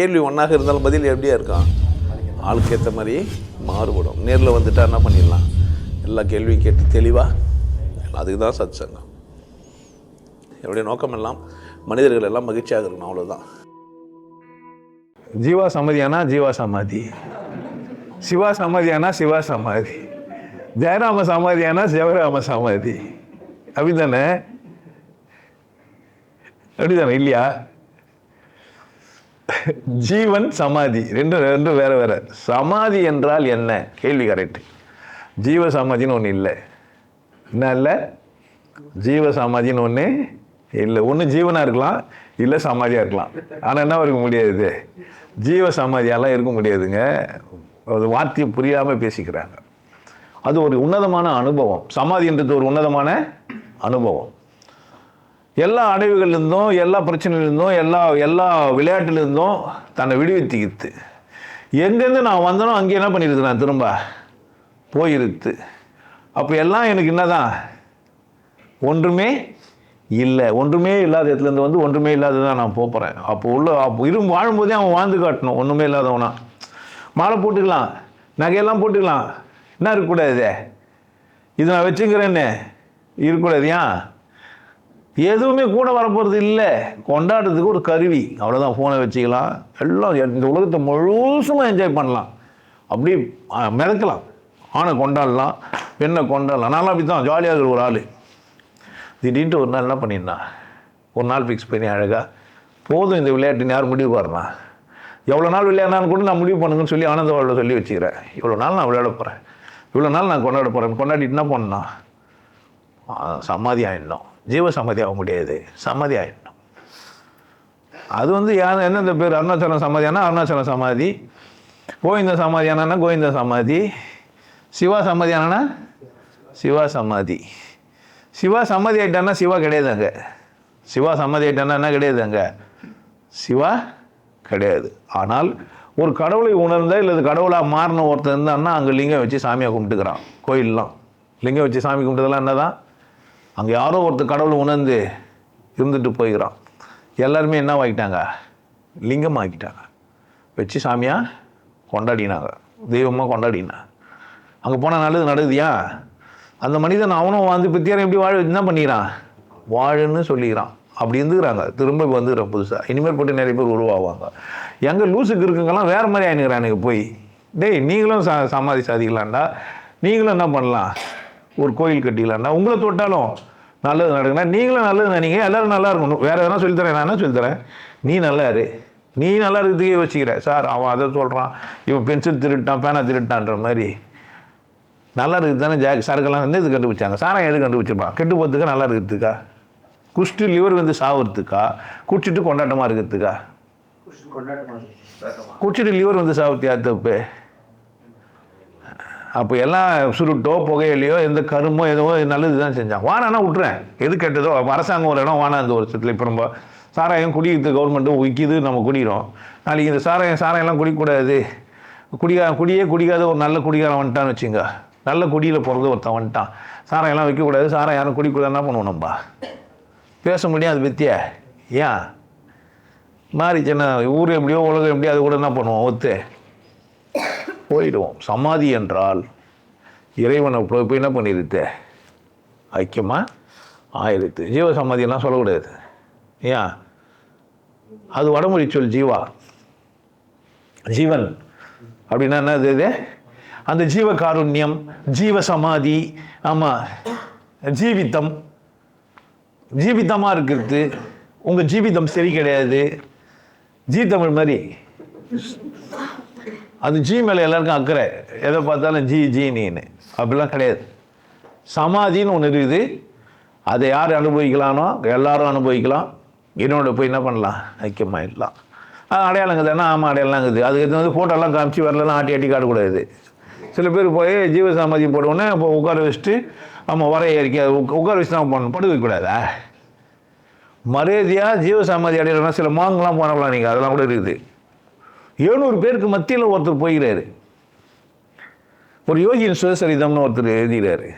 கேள்வி ஒன்றாக இருந்தாலும் பதில் எப்படியா இருக்கான் ஆளுக்கு ஏற்ற மாதிரி மாறுபடும். நேரில் வந்துட்டா என்ன பண்ணிடலாம்? எல்லா கேள்வியும் கேட்டு தெளிவாக அதுக்கு தான் சத் சங்கம் என்னுடைய நோக்கம் எல்லாம் மனிதர்கள் எல்லாம் மகிழ்ச்சியாக இருக்கணும் அவ்வளோதான் ஜீவா சமாதியானா ஜீவா சமாதி. சிவா சமாதியானா சிவா சமாதி. ஜெயராம சமாதியானா ஜெயராம சமாதி. அப்படிதானே அப்படிதானே இல்லையா? ஜீவன் சமாதி. ரெண்டு ரெண்டும் வேறு வேறு. சமாதி என்றால் என்ன? கேள்வி கரெக்ட் ஜீவ சமாதின்னு ஒன்று இல்லை. என்ன இல்லை? ஜீவ சமாதின்னு ஒன்று இல்லை. ஒன்று ஜீவனாக இருக்கலாம் இல்லை சமாதியாக இருக்கலாம். ஆனால் என்ன இருக்க முடியாது? ஜீவ சமாதியாலாம் இருக்க முடியாதுங்க. அது வார்த்தையை புரியாமல் பேசிக்கிறாங்க. அது ஒரு உன்னதமான அனுபவம். சமாதின்றது ஒரு உன்னதமான அனுபவம். எல்லா அடைவுகளிலிருந்தும் எல்லா பிரச்சனையிலிருந்தும் எல்லா எல்லா விளையாட்டுலேருந்தும் தன்னை விடுவித்துக்கித்து எங்கேருந்து நான் வந்தனோ அங்கே என்ன பண்ணிடுது நான் திரும்ப? போயிருத்து. அப்போ எல்லாம் எனக்கு என்னதான்? ஒன்றுமே இல்லை. ஒன்றுமே இல்லாத இடத்துலேருந்து வந்து ஒன்றுமே இல்லாததான் நான் போகிறேன் அப்போ உள்ள அப்போ இரும் வாழும்போதே அவன் வாழ்ந்து காட்டணும். ஒன்றுமே இல்லாதவனா. மாலை போட்டுக்கலாம். நகையெல்லாம் போட்டுக்கலாம். என்ன இருக்கக்கூடாது இது? நான் வச்சுக்கிறேன்னு இருக்கக்கூடாது. ஏன்? எதுவுமே கூட வரப்போகிறது இல்லை. கொண்டாடுறதுக்கு ஒரு கருவி. அவ்வளோதான் ஃபோனை வச்சுக்கலாம். எல்லாம் இந்த உலகத்தை முழுசுமாக என்ஜாய் பண்ணலாம். அப்படி மிதக்கலாம். ஆணை கொண்டாடலாம் பெண்ணை கொண்டாடலாம். நான்லாம் அப்படி தான் ஜாலியாக இருக்கிற ஒரு ஆள். திடீர்னு ஒரு நாள் என்ன பண்ணியிருந்தான் ஒரு நாள் ஃபிக்ஸ் பண்ணி அழகாக போதும் இந்த விளையாட்டுன்னு யார் முடிவு பாருண்ணா எவ்வளோ நாள் விளையாடினாலும் கூட நான் முடிவு பண்ணுங்கன்னு சொல்லி ஆனந்த வாழ்வில் சொல்லி வச்சுக்கிறேன். இவ்வளோ நாள் நான் விளையாட போகிறேன் இவ்வளோ நாள் நான் கொண்டாட போகிறேன் கொண்டாடிட்டு என்ன பண்ணா? சமாதி ஆயிடணும். ஜீவ சம்மதி ஆக முடியாது. சம்மதி ஆகிடணும் அது வந்து யார் இந்த பேர்? அருணாச்சலம் சமாதியானா அருணாச்சலம் சமாதி கோவிந்த சமாதியானா கோவிந்த சமாதி சிவா சமாதியானா சிவா சமாதி சிவா சம்மதி ஆயிட்டான்னா சிவா கிடையாதுங்க சிவா சமாதி ஆகிட்டானா என்ன கிடையாதுங்க சிவா கிடையாது. ஆனால் ஒரு கடவுளை உணர்ந்த இல்லை கடவுளாக மாறின ஒருத்தர் இருந்தான்னா அங்கே லிங்கம் வச்சு சாமியை கும்பிட்டுக்கிறான். கோயிலெலாம். லிங்கம் வச்சு சாமி கும்பிட்டதெல்லாம் என்ன தான் அங்கே யாரோ ஒருத்தர் கடவுள் உணர்ந்து இருந்துட்டு போய்கிறான் எல்லாருமே என்ன ஆகிட்டாங்க லிங்கம் ஆக்கிட்டாங்க வச்சு சாமியாக கொண்டாடினாங்க. தெய்வமாக கொண்டாடினாங்க அங்கே போனால் நல்லது நடக்குதியா? அந்த மனிதன் அவனும் வாழ்ந்து பித்தியாரம் எப்படி வாழ என்ன பண்ணிக்கிறான்? வாழுன்னு சொல்லிக்கிறான். அப்படி இருந்துக்கிறாங்க. திரும்ப வந்துடுறான் புதுசாக இனிமேல் போட்டு நிறைய பேர் உருவாவாங்க. எங்கே லூசுக்கு இருக்குங்கெல்லாம் வேறு மாதிரி ஆயினுக்கிறானுங்க போய். டேய் நீங்களும் ச சமாதி சாதிக்கலாம்டா நீங்களும் என்ன பண்ணலாம்? ஒரு கோயில் கட்டிக்கலாம்டா உங்களை தொட்டாலும் நல்லது நடக்குன்னா நீங்களும் நல்லது நினைங்க. எல்லாரும் நல்லா இருக்கணும். வேறு எதனா சொல்லித்தரேன் நான் சொல்லித்தரேன் நீ நல்லா இரு. நீ நல்லா இருக்கிறதுக்கே வச்சுக்கிற சார் அவன் அதை சொல்கிறான் இவன் பென்சில் திருட்டான் பேனா திருட்டான்ற மாதிரி. நல்லா இருக்குது தானே ஜாக் சரக்கெல்லாம் வந்து இது கண்டுபிடிச்சாங்க. சாரம் எது கண்டுபிடிச்சிருப்பான் கெட்டு போகிறதுக்கா நல்லா இருக்கிறதுக்கா? குஷ்டு லிவர் வந்து சாவறதுக்கா? குடிச்சிட்டு கொண்டாட்டமாக இருக்கிறதுக்கா? குடிச்சிட்டு லிவர் வந்து சாவத்தியா தப்பு? அப்போ எல்லாம் சுருட்டோ புகையிலையோ எந்த கருமோ எதுவோ நல்லது தான் செஞ்சான். வானானா விட்றேன் எது கெட்டதோ அரசாங்கம் ஒரு இடம் வானா இந்த வருஷத்தில் இப்போ நம்ம சாராயம் குடிக்கிறது கவர்மெண்ட்டும் விற்கிது நம்ம குடிக்கிறோம் நாளைக்கு இந்த சாராயம் சாராயம்லாம் குடிக்கக்கூடாது குடிக்கா குடியே குடிக்காத ஒரு நல்ல குடிகாரன் வந்துட்டான்னு வச்சுங்க. நல்ல குடியில் பிறந்து ஒருத்தன் வந்துட்டான். சாராயம்லாம் வைக்கக்கூடாது சாராயம் யாரும் குடிக்கூடாது என்ன பண்ணுவோம் நம்ம? பேச முடியாது பத்தியா ஏன்? மாறிச்சுன்னா ஊர் எப்படியோ உலகம் எப்படியோ அது கூட என்ன பண்ணுவோம்? ஒத்து. போயிடுவோம். சமாதி என்றால் இறைவனை போய் என்ன பண்ணிடுது? ஐக்கியமாக ஆயிடுது. ஜீவ சமாதியெல்லாம் சொல்லக்கூடாது. ஏன்? அது வடமொழி சொல் ஜீவா. ஜீவன். அப்படின்னா என்னது இது? அந்த ஜீவ காருண்யம் ஜீவ சமாதி ஆமாம் ஜீவித்தம் ஜீவிதமாக இருக்கிறது. உங்கள் ஜீவிதம் சரி கிடையாது. ஜீ தமிழ் மாதிரி. அது ஜி மேலே எல்லாருக்கும் அக்கறை. எதை பார்த்தாலும் ஜி ஜி நீன்னு அப்படிலாம் கிடையாது. சமாதின்னு ஒன்று இருக்குது. அதை யார் அனுபவிக்கலானோ எல்லாரும் அனுபவிக்கலாம். என்னோட போய் என்ன பண்ணலாம்? ஐக்கியமாயிடலாம் அது அடையாளங்குது என்ன ஆமாம் அடையாளங்குது அதுக்கு வந்து ஃபோட்டோலாம் காமிச்சு வரலாம் ஆட்டி ஆட்டி காட்டக்கூடாது சில பேர் போய் ஜீவ சமாதி போடுவோன்னே இப்போ உட்கார வச்சுட்டு ஆமாம் வர ஏறிக்க உட்கார வச்சு தான் பண்ணணும். படுக்க வைக்கக்கூடாதா. மரியாதையாக ஜீவ சமாதி அடையிறனா சில மாங்கெலாம் போனப்பலாம் நீங்கள் அதெல்லாம் கூட இருக்குது. எழுநூறு பேருக்கு மத்தியில் ஒருத்தர் போகிறாரு ஒரு யோகியின் சுயசரிதம்னு ஒருத்தர் எழுதுகிறாரு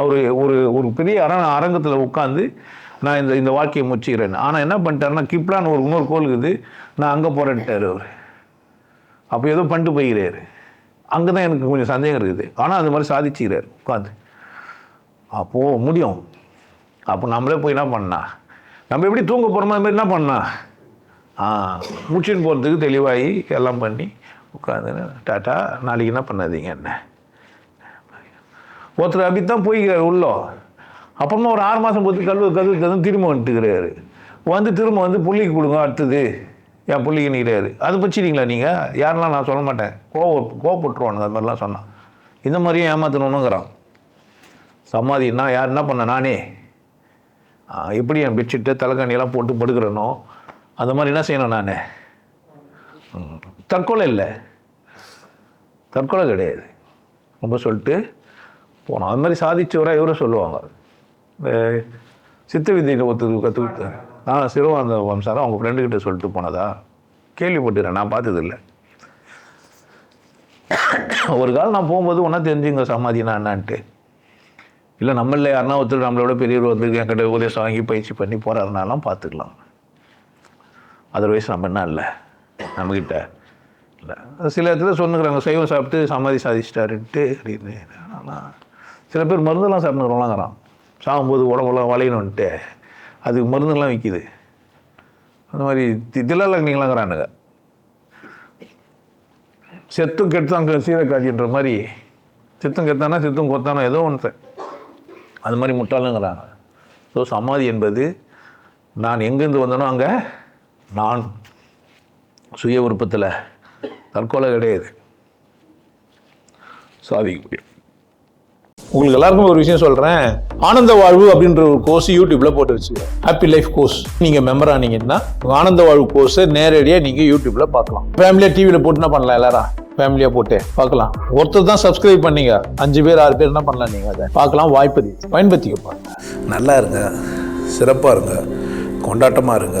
அவர் ஒரு ஒரு பெரிய அர அரங்கத்தில் உட்காந்து நான் இந்த இந்த வாழ்க்கையை முடிச்சுக்கிறேன் ஆனால் என்ன பண்ணிட்டாருன்னா கிப்லான்னு ஒரு இன்னொரு கோல் இருக்குது. நான் அங்கே போகிறேன்ட்டார் அவர். அப்போ ஏதோ பண்ணிட்டு போய்கிறாரு அங்கே தான் எனக்கு கொஞ்சம் சந்தேகம் இருக்குது. ஆனால் அது மாதிரி சாதிச்சுக்கிறார் உட்காந்து அப்போது முடியும். அப்போ நம்மளே போய் என்ன பண்ணா நம்ம எப்படி தூங்க போகிறோமோ அது மாதிரி என்ன பண்ணா முடிச்சுன்னு போகிறதுக்கு தெளிவாகி எல்லாம் பண்ணி உட்காந்து டாட்டா நாளைக்கு என்ன பண்ணாதீங்க என்ன? ஒருத்தர் அப்படி தான் போய்க்கிறார் உள்ளோ. அப்புறமா ஒரு ஆறு மாதம் போட்டு கல்வி கல்வி கதவு திரும்ப வந்துட்டுக்கிறாரு. வந்து திரும்ப வந்து புள்ளிக்கு கொடுங்க அடுத்தது. என் புள்ளிக்கு நிற்கிறாரு அது பச்சிட்டீங்களா நீங்கள் யாரெல்லாம் நான் சொல்ல மாட்டேன். கோவ கோவப்பட்டுருவானுங்க அது மாதிரிலாம் சொன்னான் இந்த மாதிரியும் ஏமாத்தணுங்கிறான் சமாதி நான் யார் என்ன பண்ண நானே? எப்படி என் பெட்ஷீட்டு தலைக்காணியெல்லாம் போட்டு படுக்கிறேனோ? அந்த மாதிரி என்ன செய்யணும் நான்? தற்கொலை இல்லை. தற்கொலை கிடையாது. ரொம்ப சொல்லிட்டு போனோம். அது மாதிரி சாதிச்சவராக இவரை சொல்லுவாங்க. இந்த சித்த வித்தியை ஒத்து கற்று நான் சிறுவாந்த வம்சாரம் அவங்க ஃப்ரெண்டுக்கிட்ட சொல்லிட்டு போனதா? கேள்விப்பட்டுக்கிறேன் நான் பார்த்ததில்லை. ஒரு காலம் நான் போகும்போது ஒன்றா தெரிஞ்சுங்க சமாதினா என்னான்ட்டு. இல்லை நம்மளில் யாருன்னா ஒருத்தர் நம்மளோட பெரியவர் வந்து என்கிட்ட உபதேசம் வாங்கி பயிற்சி பண்ணி போகிறாருனாலாம் பார்த்துக்கலாம். அதர்வைஸ் நம்ம என்ன இல்லை? நம்மக்கிட்ட இல்லை. சில இடத்துல சொன்னுக்கிறாங்க சைவம் சாப்பிட்டு சமாதி சாதிச்சிட்டாருன்ட்டு அப்படின்னு. ஆனால் சில பேர் மருந்தெல்லாம் சாப்பிட்ணுறவங்களாங்கிறான் சாகும்போது உடம்புலாம் வளையணுன்ட்டு அதுக்கு மருந்தெல்லாம் விற்கிது. அந்த மாதிரி தில்லலக்னிங்களாங்கிறானுங்க செத்தும் கெடுத்தாங்க சீரக்காட்சின்ற மாதிரி. சித்தம் கெத்தானா சித்தம் கொத்தானா ஏதோ ஒன்று. அது மாதிரி முட்டாளுங்கிறாங்க. ஸோ சமாதி என்பது நான் எங்கேருந்து வந்தனோ அங்கே நான் சுய விருப்பத்தில் தற்கொலை கிடையாது. சாதிக்க முடியும் உங்களுக்கு எல்லாருக்கும் ஒரு விஷயம் சொல்கிறேன் ஆனந்த வாழ்வு அப்படின்ற ஒரு கோர்ஸ் யூடியூப்பில் போட்டு வச்சு ஹாப்பி லைஃப் கோர்ஸ் நீங்கள் மெம்பர் ஆனீங்கன்னா ஆனந்த வாழ்வு கோர்ஸை நேரடியாக நீங்கள் யூடியூப்பில் பார்க்கலாம். ஃபேமிலியாக டிவியில் போட்டு என்ன பண்ணலாம் எல்லாரும்? ஃபேமிலியாக போட்டு பார்க்கலாம். ஒருத்தர் தான் சப்ஸ்கிரைப் பண்ணீங்க. அஞ்சு பேர் ஆறு பேர் என்ன பண்ணலாம் நீங்கள் அதை? பார்க்கலாம் வாய்ப்பு. பயன்படுத்திக்க பாருங்க நல்லா இருங்க. சிறப்பாக இருங்க. கொண்டாட்டமாக இருங்க.